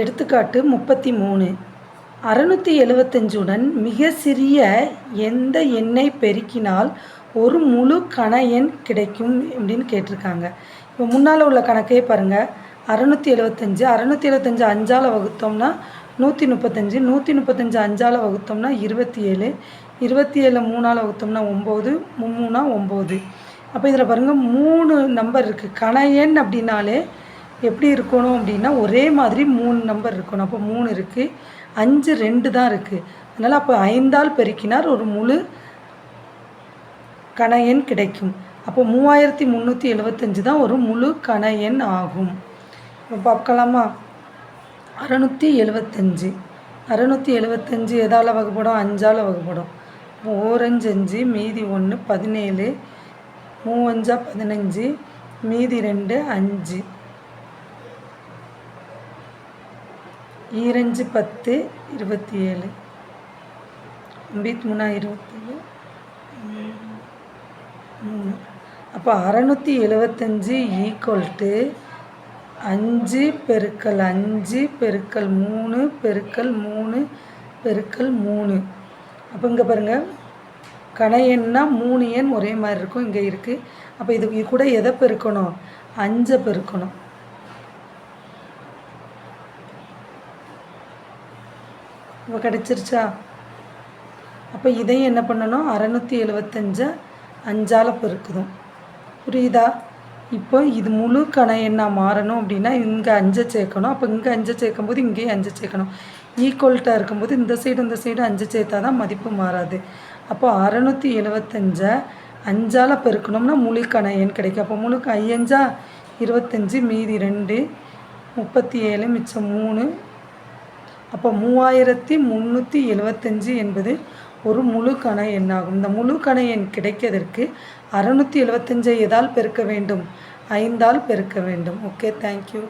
எடுத்துக்காட்டு முப்பத்தி மூணு அறநூற்றி எழுவத்தஞ்சுடன் மிக சிறிய எந்த எண்ணை பெருக்கினால் ஒரு முழு கண எண் கிடைக்கும் அப்படின்னு கேட்டிருக்காங்க. இப்போ முன்னால் உள்ள கணக்கே பாருங்கள் அறநூற்றி எழுவத்தஞ்சு அறநூற்றி எழுவத்தஞ்சு அஞ்சால் வகுத்தோம்னா நூற்றி முப்பத்தஞ்சு நூற்றி முப்பத்தஞ்சு அஞ்சால் வகுத்தோம்னா இருபத்தி ஏழு இருபத்தி ஏழு மூணால் வகுத்தோம்னா ஒம்பது மும்மூணா ஒம்பது. அப்போ இதில் பாருங்கள் மூணு நம்பர் இருக்குது கண எண் அப்படின்னாலே எப்படி இருக்கணும் அப்படின்னா ஒரே மாதிரி மூணு நம்பர் இருக்கணும். அப்போ மூணு இருக்குது அஞ்சு ரெண்டு தான் இருக்குது அதனால் அப்போ ஐந்தால் பெருக்கினார் ஒரு முழு கண எண் கிடைக்கும். அப்போ மூவாயிரத்தி முந்நூற்றி எழுவத்தஞ்சு தான் ஒரு முழு கண எண் ஆகும். இப்போ பார்க்கலாமா? அறநூற்றி எழுபத்தஞ்சு அறநூற்றி எழுபத்தஞ்சு எதால் வகுப்படும்? அஞ்சால் வகுப்படும். ஓரஞ்சு அஞ்சு மீதி ஒன்று பதினேழு. மூவஞ்சா பதினஞ்சு மீதி ரெண்டு அஞ்சு. ஈரஞ்சு பத்து இருபத்தி ஏழு ஒம்பத்தி மூணா இருபத்தேழு. மூணு. அப்போ அறநூற்றி எழுபத்தஞ்சு ஈக்குவல் டு அஞ்சு பெருக்கல் அஞ்சு பெருக்கல் மூணு பெருக்கல் மூணு பெருக்கல் மூணு. அப்போ இங்கே பாருங்கள் கன மூணு எண் ஒரே மாதிரி இருக்கும் இங்கே இருக்குது அப்போ இது கூட எதை பெருக்கணும்? அஞ்சை பெருக்கணும். இப்போ கிடச்சிருச்சா? அப்போ இதையும் என்ன பண்ணணும்? அறநூற்றி எழுபத்தஞ்சை அஞ்சால் பெருக்குதும். புரியுதா? இப்போ இது முழு கண என்ன மாறணும் அப்படின்னா இங்கே அஞ்சை சேர்க்கணும். அப்போ இங்கே அஞ்சை சேர்க்கும்போது இங்கேயும் அஞ்சை சேர்க்கணும். ஈக்குவல்ட்டாக இருக்கும்போது இந்த சைடு இந்த சைடு அஞ்சு சேர்த்தா தான் மதிப்பு மாறாது. அப்போ அறநூற்றி எழுபத்தஞ்சை அஞ்சால் பெருக்கணும்னா முழு கண கிடைக்கும். அப்போ முழு ஐயஞ்சா இருபத்தஞ்சி மீதி ரெண்டு முப்பத்தி ஏழு மிச்சம் மூணு அப்போ மூவாயிரத்தி முந்நூற்றி எழுபத்தஞ்சு என்பது ஒரு முழு கண எண்ணாகும். இந்த முழு கண எண் கிடைக்கிறதற்கு அறநூற்றி எழுபத்தஞ்சை எதால் பெருக்க வேண்டும்? ஐந்தால் பெருக்க வேண்டும். Okay thank you